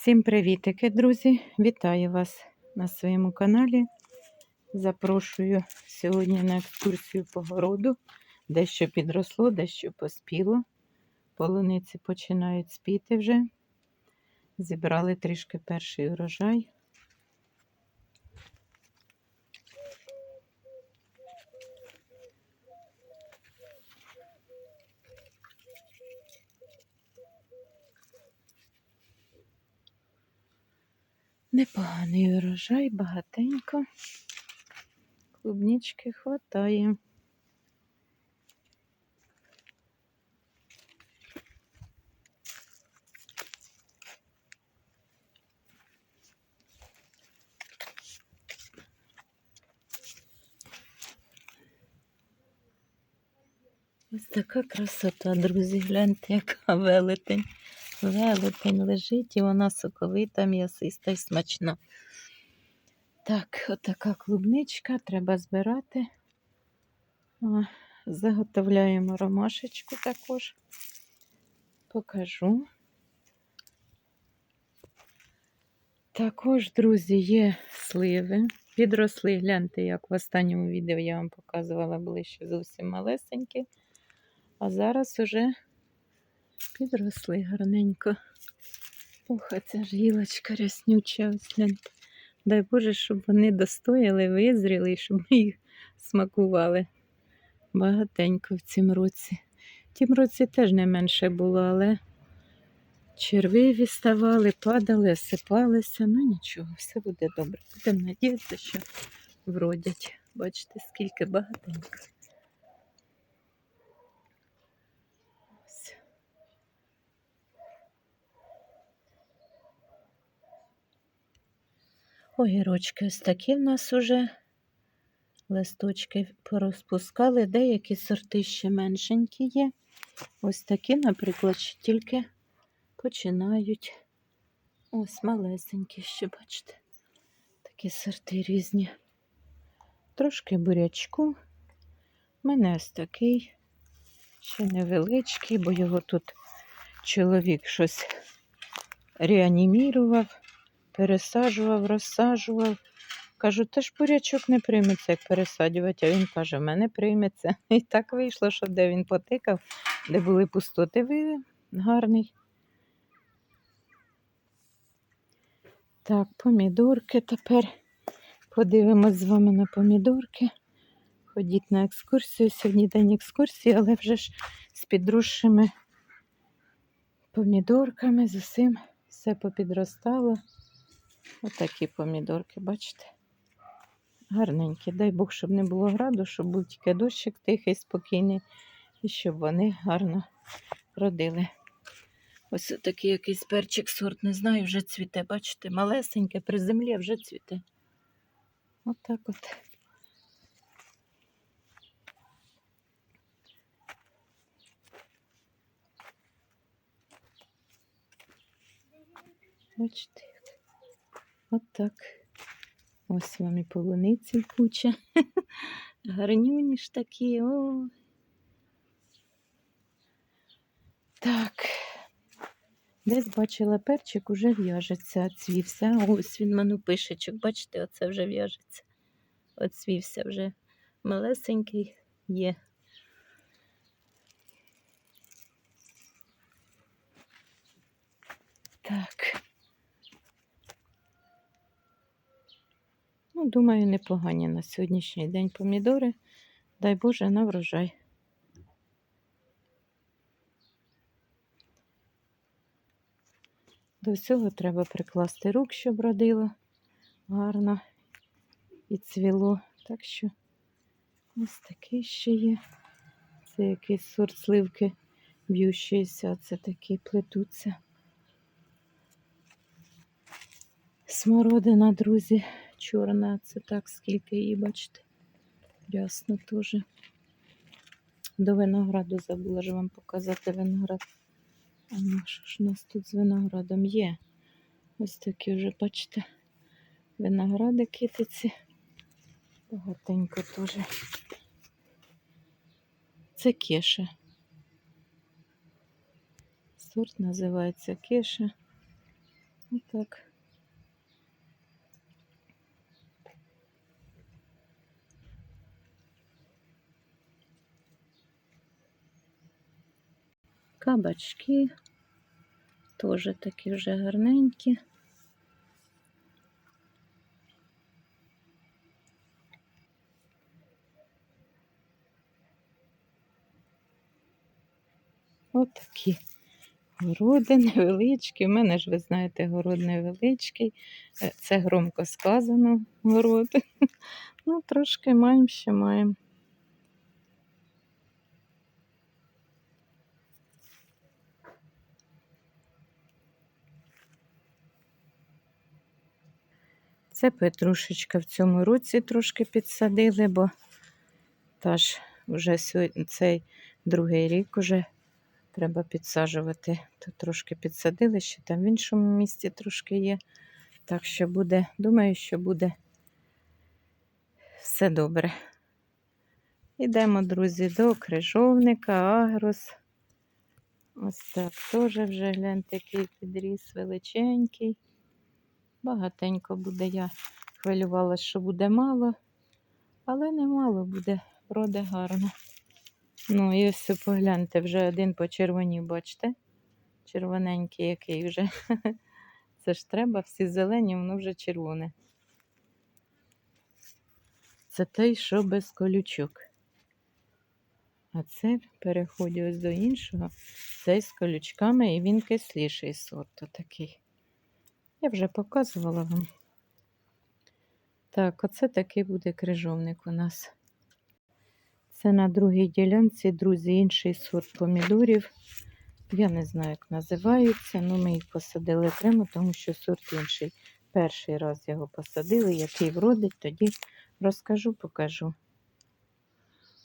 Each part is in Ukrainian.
Всім привітики, друзі! Вітаю вас на своєму каналі. Запрошую сьогодні на екскурсію по городу. Дещо підросло, дещо поспіло. Полуниці починають спіти вже. Зібрали трішки перший урожай. Непоганий урожай, багатенько. Клубнички хватає. Ось така красота, друзі. Гляньте, яка велетень. Велетень лежить і вона соковита, м'ясиста і смачна. Так, отака клубничка, треба збирати. О, заготовляємо ромашечку також. Покажу. Також, друзі, є сливи. Підросли, гляньте, як в останньому відео я вам показувала, були ще зовсім малесенькі. А зараз уже підросли гарненько. Ох, ця ж гілочка ряснюча. Дай Боже, щоб вони достояли, визріли і щоб ми їх смакували. Багатенько в цім році. В тім році теж не менше було, але червиві ставали, падали, осипалися. Ну нічого, все буде добре. Будемо надіятися, що вродять. Бачите, скільки багатенько. Огірочки ось такі в нас уже. Листочки порозпускали, деякі сорти ще меншенькі є. Ось такі, наприклад, ще тільки починають. Ось малесенькі ще, бачите, такі сорти різні. Трошки бурячку. Мене ось такий, ще невеличкий, бо його тут чоловік щось реанімірував, пересаджував, розсаджував. Кажу, та ж бурячок не прийметься, як пересаджувати. А він каже, в мене прийметься. І так вийшло, що де він потикав, де були пустоти, ви гарний. Так, помідорки тепер. Подивимось з вами на помідорки. Ходіть на екскурсію. Сьогодні день екскурсії, але вже ж з підросшими помідорками, з усім все попідростало. Отакі помідорки, бачите? Гарненькі. Дай Бог, щоб не було граду, щоб був тільки дощик тихий, спокійний, і щоб вони гарно родили. Ось такий якийсь перчик сорт, не знаю, вже цвіте. Бачите, малесеньке, при землі вже цвіте. Отак от, от. Бачите, От Ось вам і полуниці куча. Гарнюні ж такі. О. Так. Десь бачила перчик, уже в'яжеться, цвівся. Ось він мене пишечок, бачите, оце вже в'яжеться. Оцвівся вже малесенький є. Так. Ну, думаю, непогані на сьогоднішній день помідори. Дай Боже на врожай. До всього треба прикласти рук, щоб родило гарно і цвіло. Так що ось такий ще є. Це якийсь сорт сливки б'ющийся, це такі плетуться. Смородина, друзі, чорна, це так, скільки її, бачите, рясно теж. До винограду забула ж вам показати виноград. А що ж у нас тут з виноградом є? Ось такі вже, бачите, виногради китиці. Багатенько теж. Це кеша. Сорт називається кеша. Отак. Кабачки теж такі вже гарненькі. Отакі. Городи невеличкі. У мене ж, ви знаєте, город невеличкий. Е, Це громко сказано город. Ну, трошки маємо, ще маємо. Це петрушечка в цьому році трошки підсадили, бо та ж вже цей другий рік уже треба підсаджувати. Тут трошки підсадили, ще там в іншому місці трошки є. Так що буде, думаю, що буде все добре. Ідемо, друзі, до крижовника, агрос. Ось так теж вже гляньте, який підріс величенький. Багатенько буде. Я хвилювалася, що буде мало, але не мало буде, роде гарно. Ну, і ось погляньте, вже один почервонів, бачите? Червоненький який вже. Це ж треба, всі зелені, воно вже червоне. Це той, що без колючок. А це переходить ось до іншого. Цей з колючками, і він кисліший сорт такий. Я вже показувала вам. Так, оце такий буде крижовник у нас. Це на другій ділянці, друзі, інший сорт помідорів. Я не знаю, як називаються, але ми їх посадили окремо, тому що сорт інший. Перший раз його посадили, який вродить, тоді розкажу, покажу.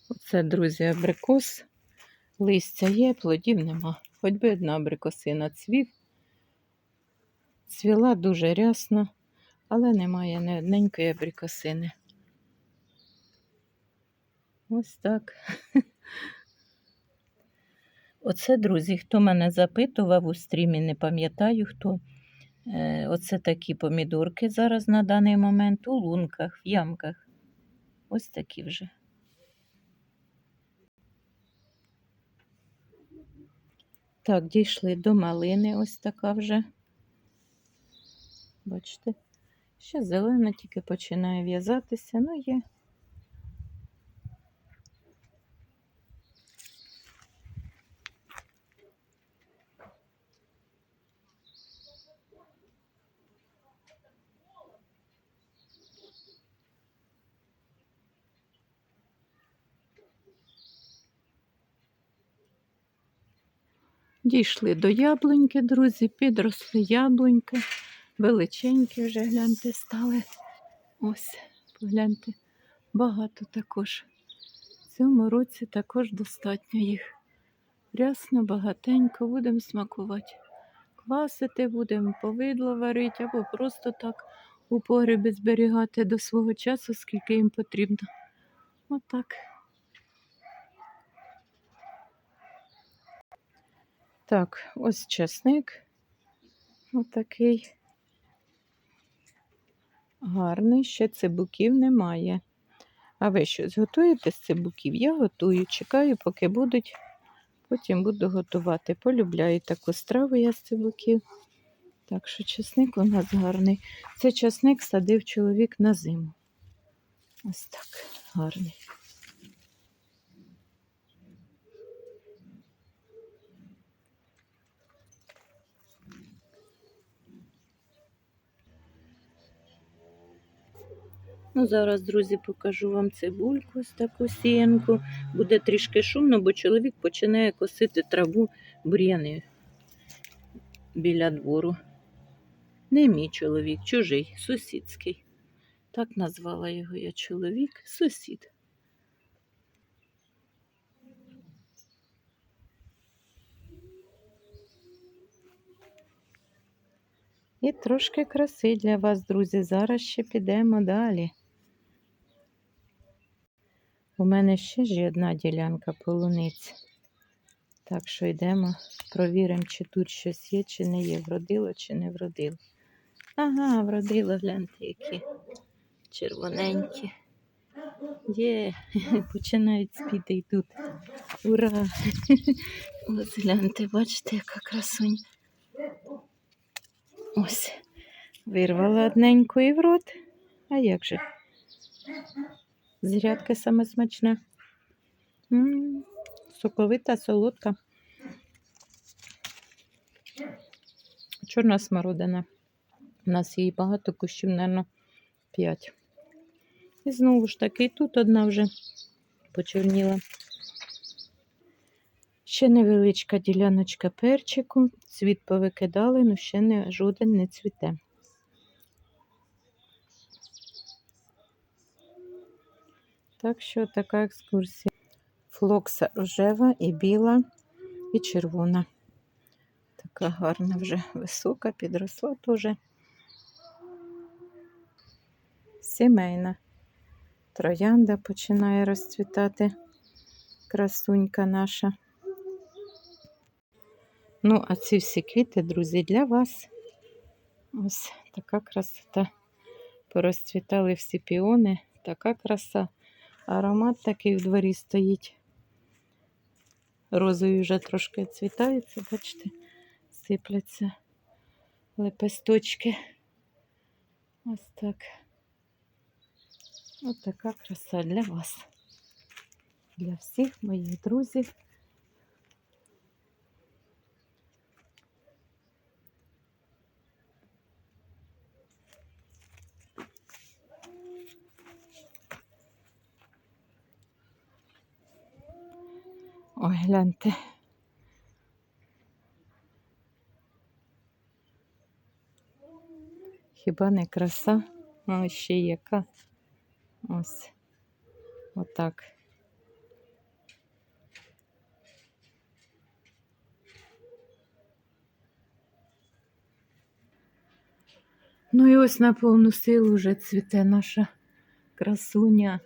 Оце, друзі, абрикос. Листя є, плодів нема. Хоч би одна абрикосина цвів. Цвіла дуже рясно, але немає ні одненької абрикосини. Ось так. Оце, друзі, хто мене запитував у стрімі, не пам'ятаю хто. Е, Оце такі помідорки зараз на даний момент у лунках, в ямках. Ось такі вже. Так, дійшли до малини, ось така вже. Бачите, ще зелена тільки починає в'язатися, ну є. Дійшли до яблуньки, друзі, підросли яблуньки. Величенькі вже гляньте стали. Ось, погляньте, багато також. В цьому році також достатньо їх. Рясно, багатенько, будемо смакувати. Квасити будемо, повидло варити або просто так у погребі зберігати до свого часу, скільки їм потрібно. Отак. Так, ось чесник. Отакий. Гарний, ще цибуків немає. А ви щось готуєте з цибуків? Я готую, чекаю, поки будуть. Потім буду готувати. Полюбляю таку страву я з цибуків. Так що чесник у нас гарний. Це чесник садив чоловік на зиму. Ось так, гарний. Ну, зараз, друзі, покажу вам цибульку, ось таку сіянку. Буде трішки шумно, бо чоловік починає косити траву бур'яни біля двору. Не мій чоловік, чужий, сусідський. Так назвала його я чоловік, сусід. І трошки краси для вас, друзі. Зараз ще підемо далі. У мене ще ж одна ділянка полуниць. Так що йдемо, провіримо, чи тут щось є, чи не є, вродило, чи не вродило. Ага, вродило, гляньте, які червоненькі. Є, починають спіти йдуть. Ура! Ось гляньте, бачите, яка красунь. Ось. Вирвала одненьку і в рот. А як же? Зрядка саме смачна. М, Соковита, солодка. Чорна смородина. У нас її багато кущів, мабуть, 5. І знову ж таки, тут одна вже почорніла. Ще невеличка діляночка перчику. Цвіт повикидали, але ще не, жоден не цвіте. Так що така екскурсія. Флокса рожева і біла, і червона. Така гарна вже висока, підросла теж. Сімейна. Троянда починає розцвітати. Красунька наша. Ну, а ці всі квіти, друзі, для вас. Ось така красота. Порозцвітали всі піони. Така краса. Аромат такий в дворі стоїть. Розові вже трошки цвітаються, бачите, сипляться лепесточки. Ось так. Ось така краса для вас. Для всіх моїх друзів. Ой, гляньте. Хіба не краса? Ось ще яка. Ось. Отак. Ну і ось на повну силу вже цвіте наша красуня.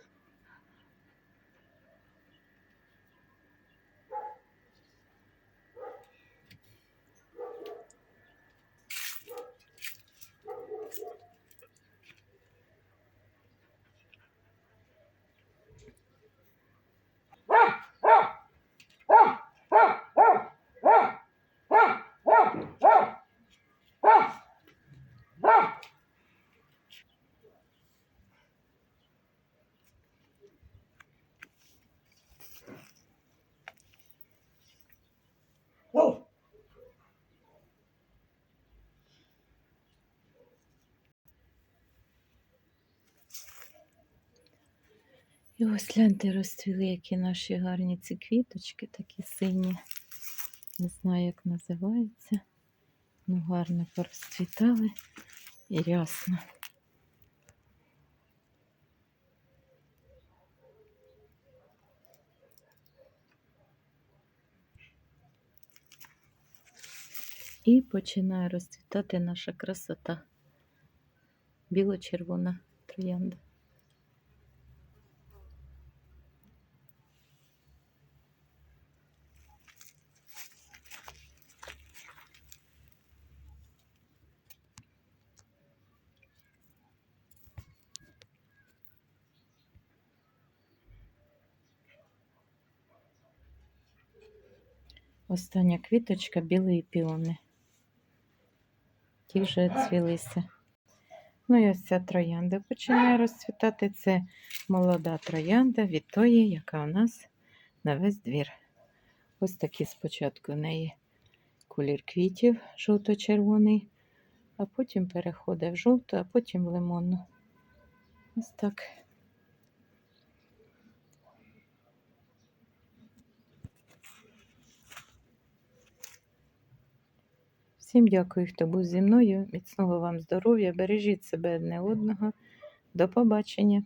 І ось гляньте, розцвіли, які наші гарні ці квіточки, такі сині. Не знаю, як називаються. Ну, гарно порозцвітали і рясно. І починає розцвітати наша красота. Біло-червона троянда. Остання квіточка білої піони. Ті вже цвілися. Ну і ось ця троянда починає розцвітати. Це молода троянда від тої, яка у нас на весь двір. Ось такі спочатку в неї колір квітів жовто-червоний, а потім переходить в жовту, а потім в лимонну. Ось так. Всім дякую, хто був зі мною. Міцного вам здоров'я. Бережіть себе одне одного. До побачення.